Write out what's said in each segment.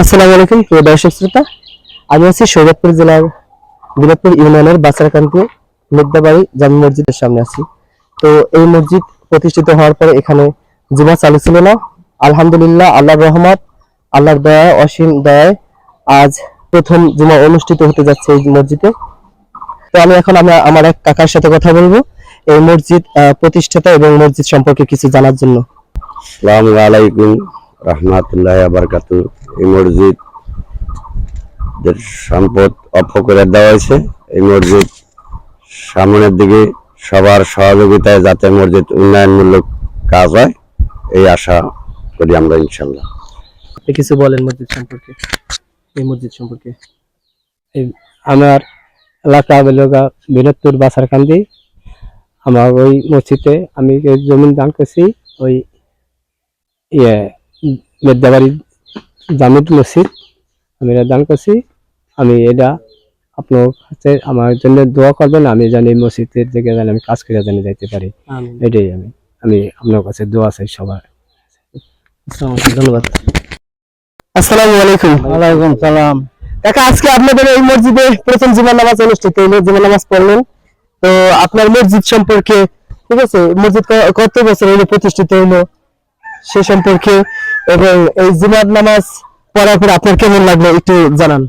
আসসালামু আলাইকুম, প্রিয় দর্শক শ্রোতা। আমি আছি সৈয়দপুর জেলার বিরাটপুর ইউনিয়নের বাসারকান্তি মিদ্যাবাড়ি জামি মসজিদের সামনে আছি। তো এই মসজিদ প্রতিষ্ঠিত হওয়ার পরে এখানে জুমা চালু ছিল না। আলহামদুলিল্লাহ, আল্লাহর রহমত, আল্লাহর দয়া, অসীম দয়ায় আজ প্রথম জুমা অনুষ্ঠিত হতে যাচ্ছে এই মসজিদে। তো আমি এখন আমরা, আমার এক কাকার সাথে কথা বলব এই মসজিদ প্রতিষ্ঠাতা এবং মসজিদ সম্পর্কে কিছু জানার জন্য। সালামু আলাইকুম, রহমাতুল্লাহ বারকাতু এই মসজিদ সম্পদ অক্ষ করে দেওয়া হয়েছে। এই মসজিদ সামনের দিকে সবার সহযোগিতায় যাতে মসজিদ উন্নয়নমূলক কাজ হয়, এই আশা করি আমরা ইনশাল্লাহ কিছু বলেন মসজিদ সম্পর্কে? এই মসজিদ সম্পর্কে। আমার এলাকা বেলগা বিরত্তর বাসারকান্দি আমার ওই মসজিদে আমি জমিন দান করছি, ওই ইয়ে মেদাবাড়ি জামিদ মসজিদ। আমি এটা দান করছি। আমি এটা আপনার কাছে আমার জন্য দোয়া করবেন। আমি জানি এই মসজিদের দিকে জানি আমি কাজ করে জানি যাইতে পারি। এটাই আমি। আমি আপনার কাছে দোয়া চাই সবার। ধন্যবাদ। আসসালামু আলাইকুম। ওয়ালাইকুম সালাম। কাকা আজকে আপনাদের এই মসজিদে প্রথম জুমার নামাজ অনুষ্ঠিত। হলো জুমার নামাজ পড়লেন। তো আপনার মসজিদ সম্পর্কে ঠিক আছে মসজিদ কত বছর হলো প্রতিষ্ঠিত হলো? সে সম্পর্কে এবং এই জুমার নামাজ পড়ার পর আপনার কেমন লাগল একটু জানান।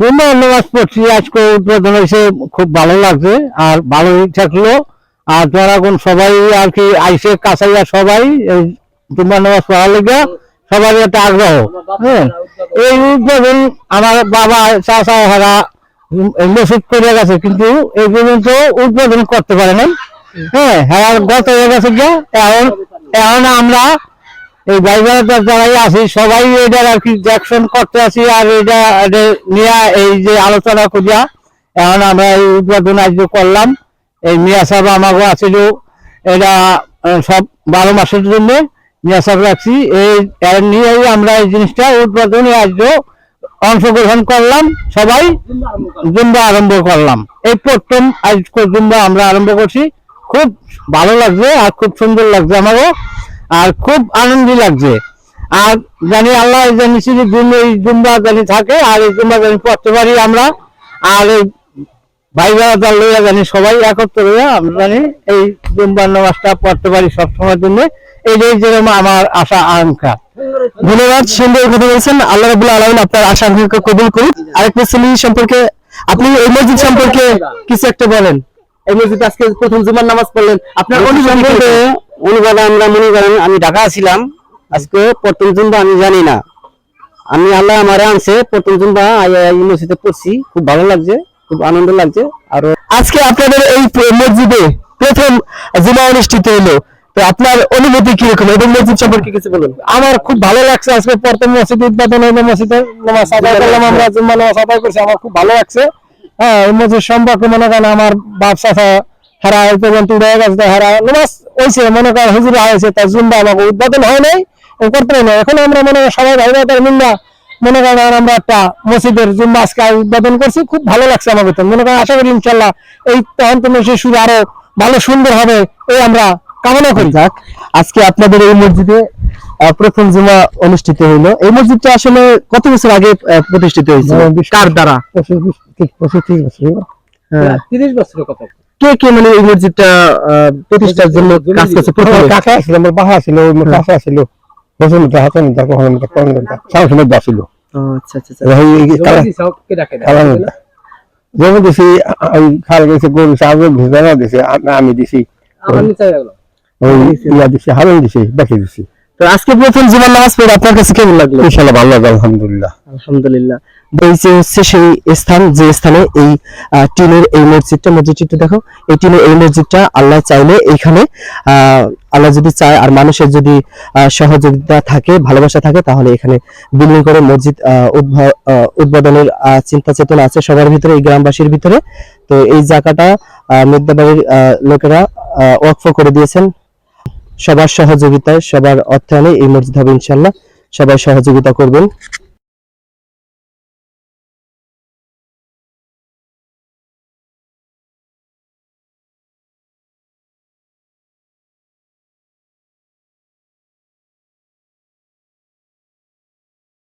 জুম্মার নামাজ পড়ছি, আজকে উদ্বোধন হয়েছে খুব ভালো লাগছে আর ভালোই থাকল। আর জনগণ সবাই আর কি আইসে কাছাইয়া সবাই এই জুম্মার নামাজ পড়ার লেগে সবার একটা আগ্রহ। হ্যাঁ এই উদ্বোধন আমার বাবা, চাচা হারা মসজিদ করে গেছে, কিন্তু এই পর্যন্ত উদ্বোধন করতে পারে নাই। হ্যাঁ হ্যাঁ গত হয়ে গেছে গিয়া। এখন এখন আমরা এই বাইবারটা যারাই আছি সবাই এটার আর কি জ্যাকশন করতে আছি আর এটা নিয়ে এই যে আলোচনা করিয়া, এখন আমরা এই উদ্বোধন আজকে করলাম। এই মিয়া সাহেব আমাকে আছিল, এটা সব বারো মাসের জন্য মিয়া সাহেব রাখছি। এই নিয়েই আমরা এই জিনিসটা উদ্বোধনে আজকে অংশগ্রহণ করলাম, সবাই জুম্বা আরম্ভ করলাম। এই প্রথম আজকে জুম্বা আমরা আরম্ভ করছি। খুব ভালো লাগছে আর খুব সুন্দর লাগছে আমারও আর খুব আনন্দ লাগছে। আর জানি আল্লাহ জানি শুধু এই জুম্বা জানি থাকে আর এই জুম্বা জানি পড়তে পারি আমরা। আর এই ভাই বাবা লইয়া জানি সবাই একত্র হইয়া আমরা জানি এই জুম্বার নামাজটা পড়তে পারি সবসময়ের জন্য। এইটাই যেরকম আমার আশা আকাঙ্ক্ষা। ধন্যবাদ সুন্দর কথা বলছেন। আল্লাহ রাবুল আলমিন আপনার আশা আকাঙ্ক্ষা কবুল করুন আরেকটা ছেলে সম্পর্কে আপনি এই মসজিদ সম্পর্কে কিছু একটা বলেন। এই মসজিদ আজকে প্রথম জুমার নামাজ পড়লেন। আপনার অনুভূতি কি? অনুবাদ আমরা মনে করেন আমি ঢাকা ছিলাম, আজকে প্রথম জুম্বা আমি জানি না। আমি আল্লাহ আমারে আনছে, প্রথম জুম্বা মসজিদে পড়ছি, খুব ভালো লাগছে, খুব আনন্দ লাগছে। আর আজকে আপনাদের এই মসজিদে প্রথম জুমা অনুষ্ঠিত হলো। তো আপনার অনুভূতি কীরকম? এবং মসজিদ সম্পর্কে কিছু বলুন। আমার খুব ভালো লাগছে আজকে প্রথম মসজিদ উদ্বোধন হইল মসজিদের নামাজ আদায় করলাম আমরা, জুম্মা নামাজ আদায় করছি, আমার খুব ভালো লাগছে। হ্যাঁ মসজিদ সম্পর্কে মনে করেন আমার বাপ চাচা হারা এই পর্যন্ত উড়ে গেছে হারা নামাজ হয়েছে মনে করেন হুজুরা হয়েছে তার জুম্বা আমাকে উদ্বোধন হয় নাই করতে পারি না এখন আমরা মনে করেন সবাই ভাই ভাই মিল্লা মনে করেন আমরা একটা মসজিদের জুম্বা আজকে উদ্বোধন করছি খুব ভালো লাগছে আমাকে তো মনে করেন আশা করি ইনশাল্লাহ এই তখন তো মসজিদ শুরু আরও ভালো সুন্দর হবে এই আমরা কামনা করি যাক আজকে আপনাদের এই মসজিদে প্রথম জুমা অনুষ্ঠিত হইল এই মসজিদটা আসলে কত বছর আগে প্রতিষ্ঠিত হয়েছে কার দ্বারা হ্যাঁ। তিরিশ বছরের কথা কে কে মানে এই মসজিদটা প্রতিষ্ঠার জন্য কাজ করছে প্রথমে কাকা ছিল আমার বাহা ছিল আমার কাকা ছিল বসুন ছিল ও, আচ্ছা আচ্ছা আচ্ছা। যেমন দিছি ওই খাল গেছে গরু ভিজানো দিছে আমি দিছি ওই ইয়া দিছি হারন দিছি দিছি তো আজকে প্রথম জুমার নামাজ পড়ে আপনার কাছে কেমন লাগল ইনশাল্লাহ ভালো লাগে আলহামদুলিল্লাহ আলহামদুলিল্লাহ যে হচ্ছে সেই স্থান যে স্থানে এই টিনের এই মসজিদটা মসজিদটা দেখো এই টিনের এই মসজিদটা আল্লাহ চাইলে এইখানে আল্লাহ যদি চায় আর মানুষের যদি সহযোগিতা থাকে ভালোবাসা থাকে তাহলে এখানে বিল্ডিং করে মসজিদ উদ্বোধনের চিন্তা চেতনা আছে সবার ভিতরে এই গ্রামবাসীর ভিতরে। তো এই জায়গাটা আহ, লোকেরা ওয়াকফ করে দিয়েছেন। সবার সহযোগিতায় সবার অর্থায়নে এই মসজিদ হবে ইনশাল্লাহ সবাই সহযোগিতা করবেন।